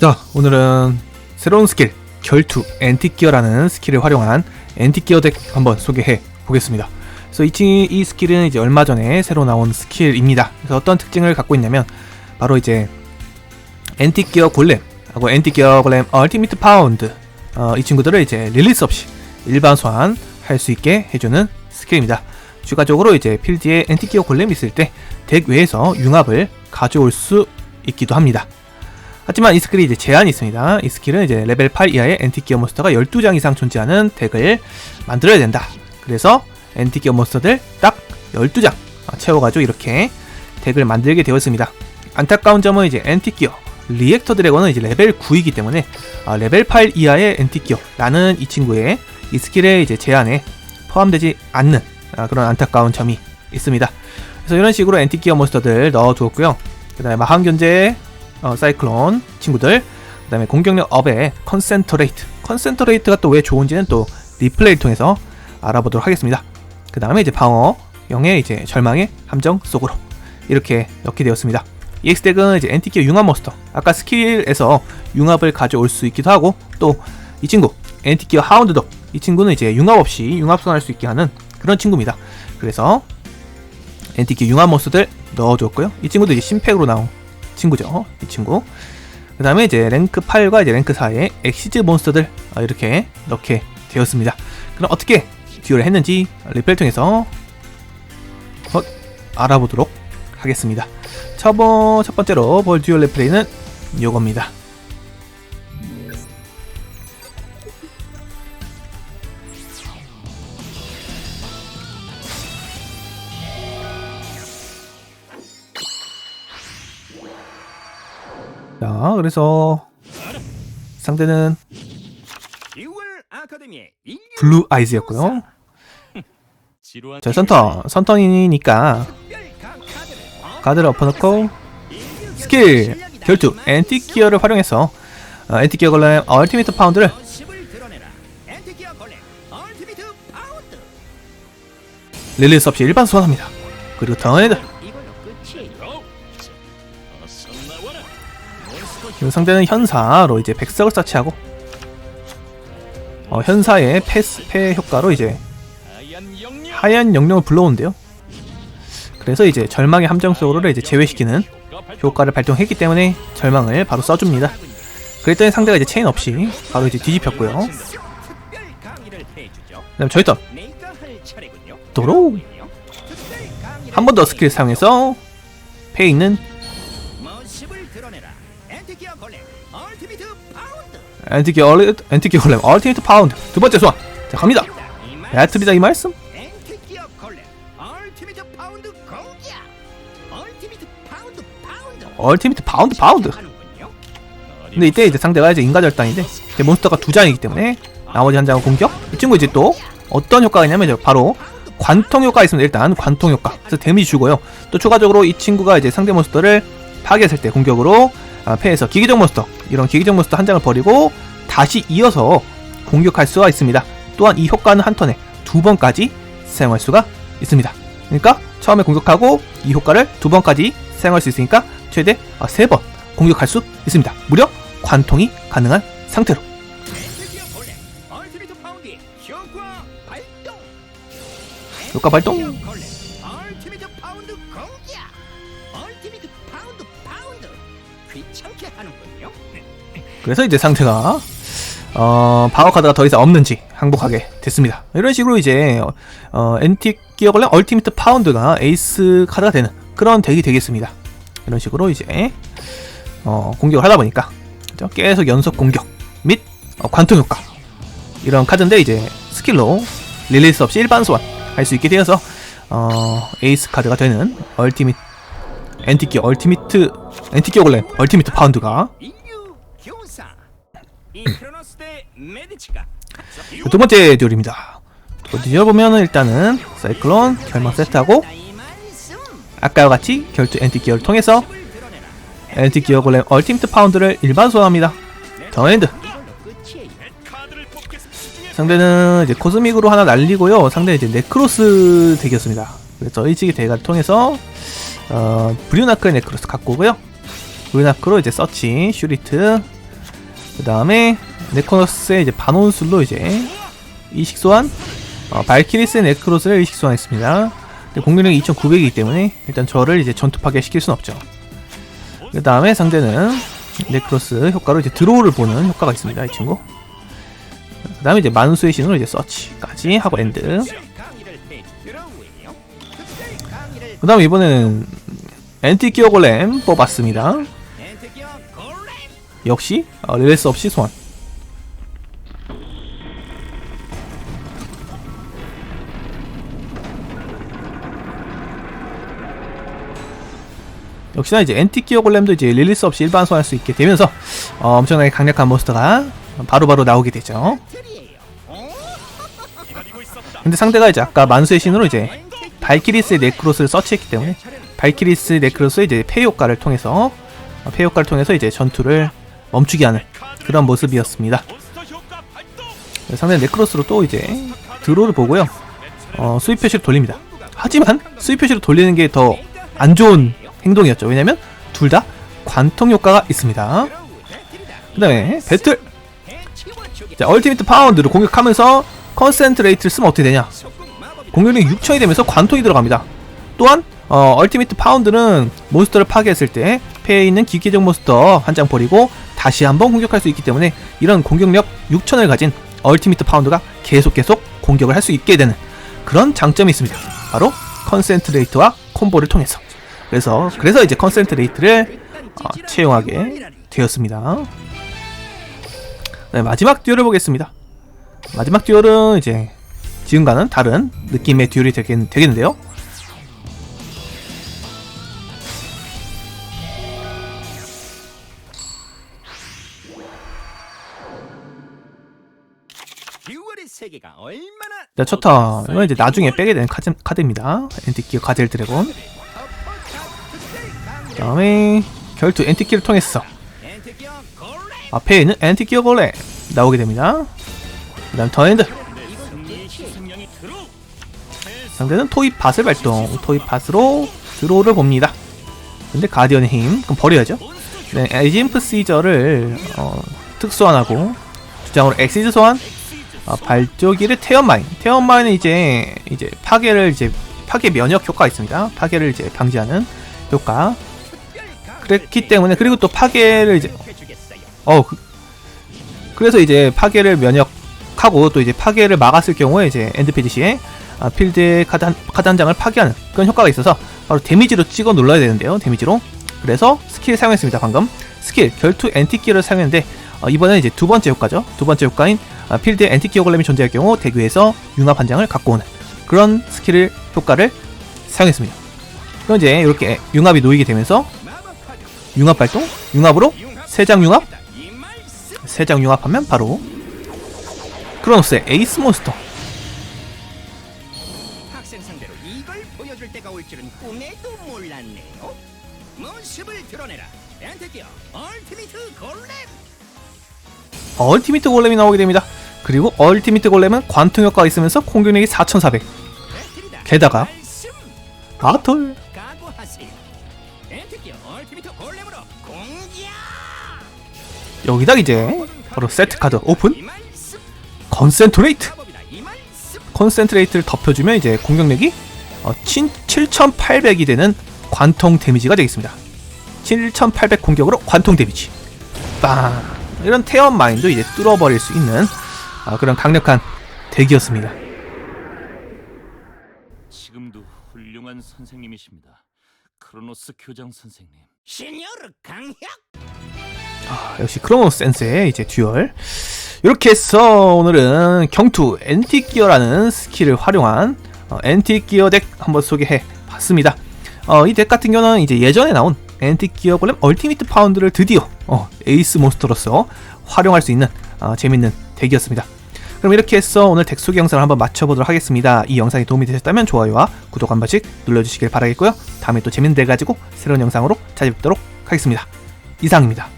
자, 오늘은 새로운 스킬, 결투, 엔티기어라는 스킬을 활용한 엔티기어 덱 한번 소개해 보겠습니다. 그래서 이, 치- 이 스킬은 이제 얼마 전에 새로 나온 스킬입니다. 그래서 어떤 특징을 갖고 있냐면, 바로 이제 엔티기어 골렘, 하고 엔티기어 골렘 얼티미트 파운드, 어, 이 친구들을 이제 릴리스 없이 일반 소환 할 수 있게 해주는 스킬입니다. 추가적으로 이제 필드에 엔티기어 골렘이 있을 때 덱 외에서 융합을 가져올 수 있기도 합니다. 하지만 이 스킬이 이제 제한이 있습니다. 이 스킬은 이제 레벨 8 이하의 엔티기어 몬스터가 12장 이상 존재하는 덱을 만들어야 된다. 그래서 엔티기어 몬스터들 딱 12장 채워가지고 이렇게 덱을 만들게 되었습니다. 안타까운 점은 이제 엔티기어 리액터 드래곤은 이제 레벨 9이기 때문에 아, 레벨 8 이하의 엔티기어라는 이 친구의 이 스킬의 이제 제한에 포함되지 않는 아, 그런 안타까운 점이 있습니다. 그래서 이런 식으로 엔티기어 몬스터들 넣어두었고요. 그 다음에 마한견제 어, 사이클론 친구들. 그 다음에 공격력 업의 컨센트레이트 컨센트레이트가 또 왜 좋은지는 또 리플레이를 통해서 알아보도록 하겠습니다. 그 다음에 이제 방어 영의 이제 절망의 함정 속으로 이렇게 넣게 되었습니다. EX 덱은 이제 엔티키어 융합 몬스터. 아까 스킬에서 융합을 가져올 수 있기도 하고 또 이 친구 엔티키어 하운드독. 이 친구는 이제 융합 없이 융합 소환할 수 있게 하는 그런 친구입니다. 그래서 엔티키어 융합 몬스터들 넣어줬고요. 이 친구도 이제 심팩으로 나온 친구죠. 이 친구. 그 다음에 이제 랭크 8과 이제 랭크 4의 엑시즈 몬스터들 어, 이렇게 넣게 되었습니다. 그럼 어떻게 듀얼을 했는지 리플 통해서 어, 알아보도록 하겠습니다. 첫, 번째로 볼 듀얼 리플레이는 요겁니다. 자, 그래서 상대는 블루 아이즈였고요. 저 선턴, 선턴이니까 가드를 엎어놓고 스킬 결투 엔티 기어를 활용해서 어, 엔티 기어 걸렘 얼티미트 파운드를 릴리스 없이 일반 소환합니다. 그리고 턴헤드 그리고 상대는 현사로 이제 백석을 서치하고 어, 현사의 패스 패 효과로 이제 하얀 영령을 불러온대요. 그래서 이제 절망의 함정 소울을 이제 제외시키는 효과를 발동했기 때문에 절망을 바로 써줍니다. 그랬더니 상대가 이제 체인 없이 바로 이제 뒤집혔고요. 그다음 저희 턴 도로 한 번 더 스킬 사용해서 패에 있는 엔티기어 얼 엔티기어 걸렘 얼티미트 파운드. 두 번째 소환. 자 갑니다. 배틀이다 이 말씀? 얼티미트 파운드 파운드. 근데 이때 이제 상대가 이제 인가절단인데 이제 몬스터가 두 장이기 때문에 나머지 한 장은 공격. 이 친구 이제 또 어떤 효과가 있냐면 바로 관통 효과가 있습니다 일단. 관통 효과. 그래서 데미지 주고요. 또 추가적으로 이 친구가 이제 상대 몬스터를 파괴했을 때 공격으로 아, 패해서 기계적 몬스터 이런 기계적 몬스터 한 장을 버리고 다시 이어서 공격할 수가 있습니다 또한 이 효과는 한 턴에 두 번까지 사용할 수가 있습니다 그러니까 처음에 공격하고 이 효과를 두 번까지 사용할 수 있으니까 최대 아, 세번 공격할 수 있습니다. 무려 관통이 가능한 상태로. 효과 발동 귀찮게 하는군요. 그래서 이제 상태가 어, 방어 카드가 더 이상 없는지 항복하게 됐습니다. 이런 식으로 이제 어, 엔틱 기어 걸렘 얼티미트 파운드가 에이스 카드가 되는 그런 덱이 되겠습니다. 이런 식으로 이제 어, 공격을 하다 보니까 그죠? 계속 연속 공격 및 어, 관통 효과 이런 카드인데 이제 스킬로 릴리스 없이 일반 소환 할 수 있게 되어서 어, 에이스 카드가 되는 얼티밋 엔티기어 얼티미트 엔티기어 걸렘 얼티미트 파운드가 두 번째 듀얼입니다. 듀얼 보면은 일단은 사이클론 결막 세트하고 아까와 같이 결투 엔티 기어를 통해서 엔티 기어 골렘 얼티미트 파운드를 일반 소환합니다. 턴엔드. 상대는 이제 코스믹으로 하나 날리고요. 상대는 이제 네크로스 덱이었습니다. 그래서 일찍이 대가를 통해서 어, 브리오나크의 네크로스 갖고 오고요. 브리오나크로 이제 서치, 슈리트, 그 다음에 네코너스의 이제 반원술로 이제 이식 소환 어, 발키리스의 네크로스를 이식 소환했습니다. 근데 공격력이 2,900이기 때문에 일단 저를 이제 전투 파괴 시킬 순 없죠. 그 다음에 상대는 네크로스 효과로 이제 드로우를 보는 효과가 있습니다. 이 친구. 그 다음에 이제 만수의 신으로 이제 서치까지 하고 엔드. 그 다음에 이번에는 엔티키어 골렘 뽑았습니다. 역시 어, 릴레스 없이 소환. 역시나 이제 엔티키어 골렘도 이제 릴리스 없이 일반 소환할 수 있게 되면서 어, 엄청나게 강력한 몬스터가 바로바로 나오게 되죠. 근데 상대가 이제 아까 만수의 신으로 이제 발키리스의 네크로스를 서치했기 때문에 발키리스 네크로스의 이제 폐 효과를 통해서 어, 폐 효과를 통해서 이제 전투를 멈추게 하는 그런 모습이었습니다. 네, 상대 네크로스로 또 이제 드로를 보고요. 어, 수입 표시를 돌립니다. 하지만 수입 표시를 돌리는 게 더 안 좋은 행동이었죠. 왜냐면 둘 다 관통 효과가 있습니다. 그 다음에 배틀 자, 얼티미트 파운드를 공격하면서 컨센트레이트를 쓰면 어떻게 되냐? 공격력이 6천이 되면서 관통이 들어갑니다. 또한 어, 얼티미트 파운드는 몬스터를 파괴했을 때 폐에 있는 기계적 몬스터 한 장 버리고 다시 한번 공격할 수 있기 때문에 이런 공격력 6천을 가진 얼티미트 파운드가 계속 계속 공격을 할 수 있게 되는 그런 장점이 있습니다. 바로 컨센트레이트와 콤보를 통해서. 그래서 그래서 이제 컨센트레이트를 어, 채용하게 되었습니다. 네, 마지막 듀얼을 보겠습니다. 마지막 듀얼은 이제 지금과는 다른 느낌의 듀얼이 되겠, 되겠는데요. 자, 첫 턴. 이건 이제 나중에 빼게 되는 카드, 카드입니다. 엔티키어 가젤 드래곤. 그 다음에 결투 엔티키를 통해서. 앞에 있는 엔티키어 골렘 나오게 됩니다. 그 다음 턴엔드. 상대는 토입 밭을 발동. 토입 밭으로 드로우를 봅니다. 근데 가디언의 힘, 그럼 버려야죠. 네, 에진프 시저를 어, 특수환하고 주장으로 엑시즈 소환, 어, 발조기를 태연마인. 태연마인은 이제 이제 파괴를 이제 파괴 면역 효과가 있습니다. 파괴를 이제 방지하는 효과. 그랬기 때문에 그리고 또 파괴를 이제. 어 그, 그래서 이제 파괴를 면역 하고 또 이제 파괴를 막았을 경우에 이제 엔드 페이지 시에 아, 필드의 카드 한, 카드 한 장을 파괴하는 그런 효과가 있어서 바로 데미지로 찍어 눌러야 되는데요 데미지로. 그래서 스킬 사용했습니다 방금. 스킬 결투 엔티키어를 사용했는데 어, 이번엔 이제 두 번째 효과죠. 두 번째 효과인 아, 필드에 엔티키어 골렘이 존재할 경우 대규에서 융합 한 장을 갖고 오는 그런 스킬을 효과를 사용했습니다. 그럼 이제 이렇게 융합이 놓이게 되면서 융합 발동? 융합으로 세 장 융합? 세 장 융합하면 바로 크로노스의 에이스 몬스터 학생 상대로 이걸 보여줄 때가 올 줄은 꿈에도 몰랐네요. 모습을 드러내라. 엔트기어 얼티미트 골렘. 얼티미트 골렘이 나오게 됩니다. 그리고 얼티미트 골렘은 관통 효과가 있으면서 공격력이 4400 배틀이다. 게다가 말씀 바톨 각오하세요. 엔트기어 얼티미트 골렘으로 공격. 여기다 이제 바로 세트 카드 오픈 컨센트레이트 컨센트레이트를 덮여주면 이제 공격력이 어, 7800이 되는 관통 데미지가 되겠습니다. 7800 공격으로 관통 데미지 빵 이런 태연 마인도 이제 뚫어버릴 수 있는 아, 그런 강력한 덱이었습니다. 지금도 훌륭한 선생님이십니다. 크로노스 교장 선생님. 시녀르 강혁. 아, 역시 크로노 센스의 이제 듀얼. 이렇게 해서 오늘은 경투 엔티기어라는 스킬을 활용한 어, 엔티기어 덱 한번 소개해 봤습니다. 어, 이 덱 같은 경우는 이제 예전에 나온 엔티기어 골렘 얼티미트 파운드를 드디어 어, 에이스 몬스터로서 활용할 수 있는 어, 재밌는 덱이었습니다. 그럼 이렇게 해서 오늘 덱 소개 영상을 한번 마쳐보도록 하겠습니다. 이 영상이 도움이 되셨다면 좋아요와 구독 한 번씩 눌러주시길 바라겠고요. 다음에 또 재밌는 덱 가지고 새로운 영상으로 찾아뵙도록 하겠습니다. 이상입니다.